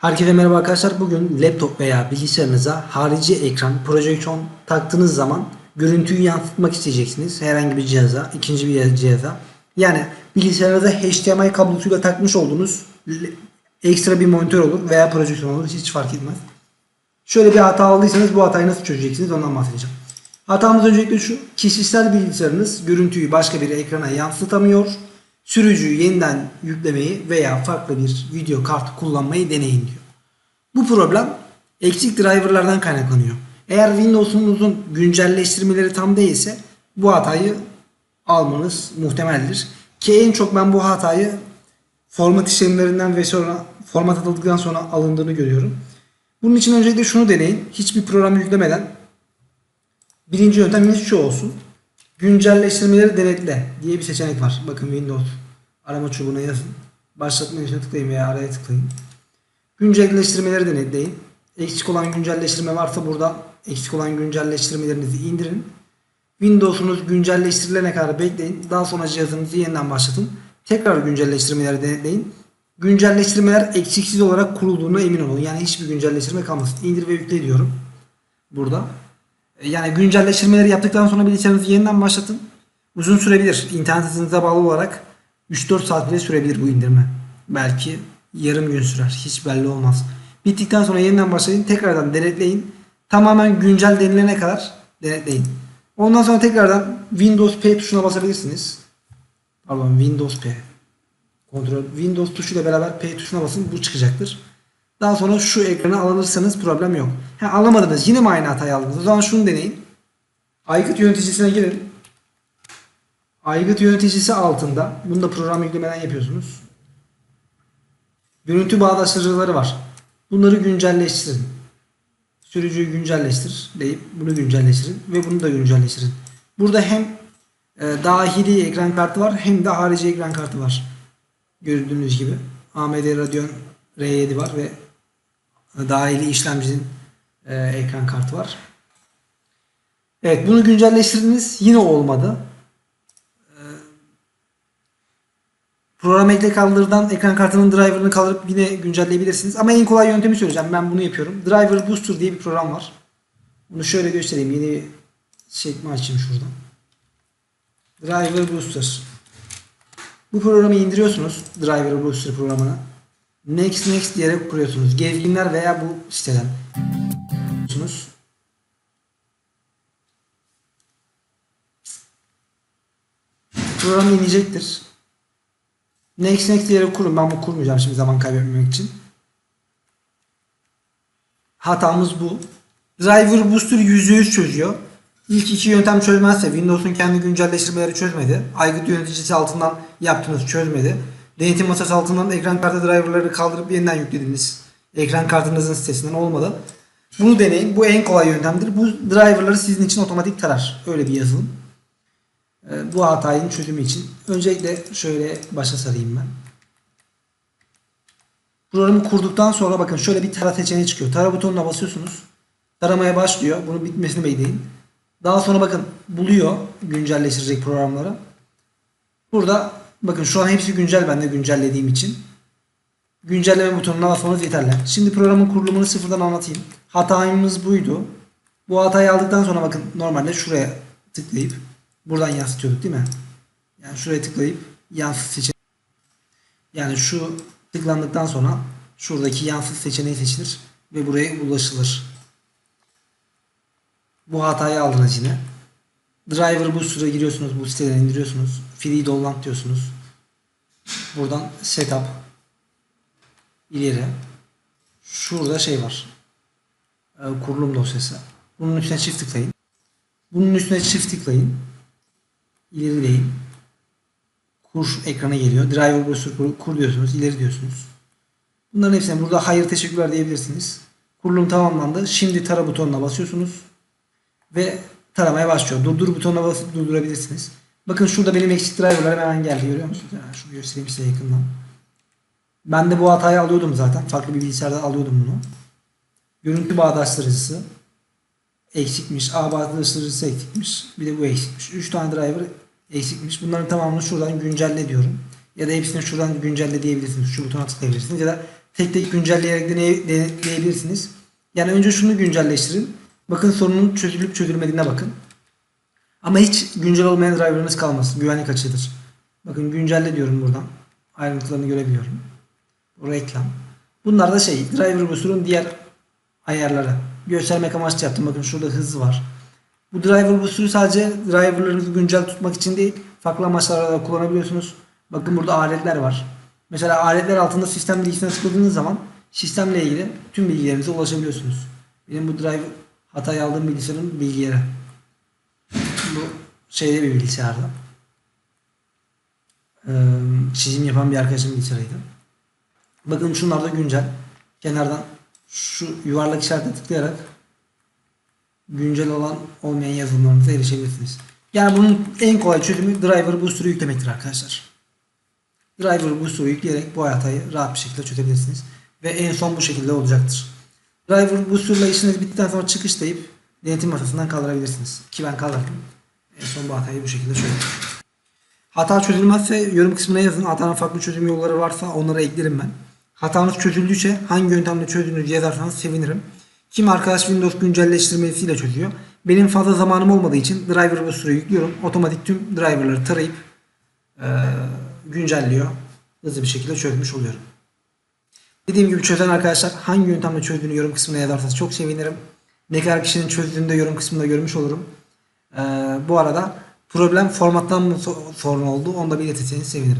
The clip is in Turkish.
Herkese merhaba arkadaşlar. Bugün laptop veya bilgisayarınıza harici ekran, projeksiyon taktığınız zaman görüntüyü yansıtmak isteyeceksiniz. Herhangi bir cihaza, ikinci bir cihaza. Yani bilgisayarınıza HDMI kablosuyla takmış olduğunuz ekstra bir monitör olur veya projeksiyon olur. Hiç fark etmez. Şöyle bir hata aldıysanız bu hatayı nasıl çözeceksiniz ondan bahsedeceğim. Hatamız öncelikle şu. Kişisel bilgisayarınız görüntüyü başka bir ekrana yansıtamıyor. Sürücüyü yeniden yüklemeyi veya farklı bir video kartı kullanmayı deneyin diyor. Bu problem eksik driverlardan kaynaklanıyor. Eğer Windows'unuzun güncelleştirmeleri tam değilse bu hatayı almanız muhtemeldir. Ki en çok ben bu hatayı format işlemlerinden ve sonra format atıldıktan sonra alındığını görüyorum. Bunun için öncelikle şunu deneyin. Hiçbir program yüklemeden birinci yöntemimiz şu olsun. Güncelleştirmeleri denetle diye bir seçenek var. Bakın Windows arama çubuğuna yazın. Başlatma menüsüne tıklayın veya araya tıklayın. Güncelleştirmeleri denetleyin. Eksik olan güncelleştirme varsa burada eksik olan güncelleştirmelerinizi indirin. Windows'unuz güncelleştirilene kadar bekleyin. Daha sonra cihazınızı yeniden başlatın. Tekrar güncelleştirmeleri denetleyin. Güncelleştirmeler eksiksiz olarak kurulduğuna emin olun. Yani hiçbir güncelleştirme kalmasın. İndir ve yükle diyorum. Burada. Yani güncelleştirmeleri yaptıktan sonra bilgisayarınızı yeniden başlatın. Uzun sürebilir. İnternet hızınıza bağlı olarak 3-4 saat bile sürebilir bu indirme. Belki yarım gün sürer. Hiç belli olmaz. Bittikten sonra yeniden başlayın. Tekrardan denetleyin. Tamamen güncel denilene kadar denetleyin. Ondan sonra tekrardan Windows P tuşuna basabilirsiniz. Pardon Windows P. Kontrol Windows tuşuyla beraber P tuşuna basın. Bu çıkacaktır. Daha sonra şu ekranı alırsanız problem yok. Ha, alamadınız. Yine mi aynı hatayı aldınız? O zaman şunu deneyin. Aygıt yöneticisine girin. Aygıt yöneticisi altında. Bunu da program yüklemeden yapıyorsunuz. Görüntü bağdaştırıcıları var. Bunları güncelleştirin. Sürücüyü güncelleştir deyip bunu güncelleştirin ve bunu da güncelleştirin. Burada hem e, dahili ekran kartı var hem de harici ekran kartı var. Gördüğünüz gibi AMD Radeon R7 var ve dahili işlemcinin e, ekran kartı var. Evet bunu güncelleştirdiniz yine olmadı. E, Program ekle kaldırdan ekran kartının driver'ını kaldırıp yine güncelleyebilirsiniz. Ama en kolay yöntemi söyleyeceğim. Ben bunu yapıyorum. Driver Booster diye bir program var. Bunu şöyle göstereyim. Yeni bir sekme açayım şuradan. Driver Booster. Bu programı indiriyorsunuz. Driver Booster programını. Next Next diyerek kuruyorsunuz. Gezginler veya bu siteden. Program inecektir. Next Next diyerek kurun. Ben bu kurmayacağım şimdi zaman kaybetmemek için. Hatamız bu. Driver Booster %100 çözüyor. İlk iki yöntem çözmezse Windows'un kendi güncelleştirmeleri çözmedi. Aygıt yöneticisi altından yaptığınız çözmedi. Denetim masası altından ekran kartı driverları kaldırıp yeniden yüklediniz. Ekran kartınızın sitesinden olmadı. Bunu deneyin. Bu en kolay yöntemdir. Bu driverları sizin için otomatik tarar. Öyle bir yazılım. Ee, Bu hatayın çözümü için. Öncelikle şöyle başa sarayım ben. Programı kurduktan sonra bakın şöyle bir tara seçeneği çıkıyor. Tara butonuna basıyorsunuz. Taramaya başlıyor. Bunun bitmesini bekleyin. Daha sonra bakın buluyor güncelleştirecek programları. Burada bakın şu an hepsi güncel ben de güncellediğim için. Güncelleme butonuna basmanız yeterli. Şimdi programın kurulumunu sıfırdan anlatayım. Hatamız buydu. Bu hatayı aldıktan sonra bakın normalde şuraya tıklayıp buradan yansıtıyorduk değil mi? Yani şuraya tıklayıp yansıt seçeneği. Yani şu tıklandıktan sonra şuradaki yansıt seçeneği seçilir ve buraya ulaşılır. Bu hatayı aldınız yine. Driver Booster'a giriyorsunuz. Bu siteden indiriyorsunuz. Free download diyorsunuz. Buradan setup ileri. Şurada şey var. Ee, kurulum dosyası. Bunun üstüne çift tıklayın. Bunun üstüne çift tıklayın. İleri deyin. Kur ekrana geliyor. Driver Booster kur, kur diyorsunuz. ileri diyorsunuz. Bunların hepsine burada hayır teşekkürler diyebilirsiniz. Kurulum tamamlandı. Şimdi tara butonuna basıyorsunuz ve taramaya başlıyor. Durdur butonuna basıp durdurabilirsiniz. Bakın şurada benim eksik driverlarım hemen geldi görüyor musunuz? Yani şunu göstereyim size yakından. Ben de bu hatayı alıyordum zaten. Farklı bir bilgisayarda alıyordum bunu. Görüntü bağdaştırıcısı eksikmiş. A bağdaştırıcısı eksikmiş. Bir de bu eksikmiş. 3 tane driver eksikmiş. Bunların tamamını şuradan güncelle diyorum. Ya da hepsini şuradan güncelle diyebilirsiniz. Şu butona tıklayabilirsiniz. Ya da tek tek güncelleyerek deney- deneyebilirsiniz. Yani önce şunu güncelleştirin. Bakın sorunun çözülüp çözülmediğine bakın. Ama hiç güncel olmayan driver'ınız kalmasın. Güvenlik açığıdır. Bakın güncelle diyorum buradan. Ayrıntılarını görebiliyorum. Bu reklam. Bunlar da şey driver booster'ın diğer ayarları. Göstermek amaçlı yaptım. Bakın şurada hız var. Bu driver booster'ı sadece driverlarınızı güncel tutmak için değil, farklı amaçlara da kullanabiliyorsunuz. Bakın burada aletler var. Mesela aletler altında sistem bilgisine tıkladığınız zaman sistemle ilgili tüm bilgilerinize ulaşabiliyorsunuz. Benim bu driver hatayı aldığım bilgisayarın bilgileri. Bu şeyde bir bilgisayarda. Ee, çizim yapan bir arkadaşımın bilgisayarıydı. Bakın şunlar da güncel. Kenardan şu yuvarlak işarete tıklayarak güncel olan olmayan yazılımlarınıza erişebilirsiniz. Yani bunun en kolay çözümü driver booster'ı yüklemektir arkadaşlar. Driver booster'ı yükleyerek bu hatayı rahat bir şekilde çözebilirsiniz. Ve en son bu şekilde olacaktır. Driver booster'la işiniz bittikten sonra çıkışlayıp denetim masasından kaldırabilirsiniz. Ki ben kaldırdım. En son bu hatayı bu şekilde çözdüm. Hata çözülmezse yorum kısmına yazın. Hatanın farklı çözüm yolları varsa onları eklerim ben. Hatanız çözüldüyse hangi yöntemle çözdüğünüzü yazarsanız sevinirim. Kim arkadaş Windows güncelleştirmesiyle çözüyor. Benim fazla zamanım olmadığı için driver booster'ı yüklüyorum. Otomatik tüm driverları tarayıp eee, güncelliyor. Hızlı bir şekilde çözmüş oluyorum. Dediğim gibi çözen arkadaşlar hangi yöntemle çözdüğünü yorum kısmına yazarsanız çok sevinirim. Ne kadar kişinin çözdüğünü de yorum kısmında görmüş olurum. Eee, bu arada problem formattan mı so- sorun oldu onu da belirtirseniz sevinirim.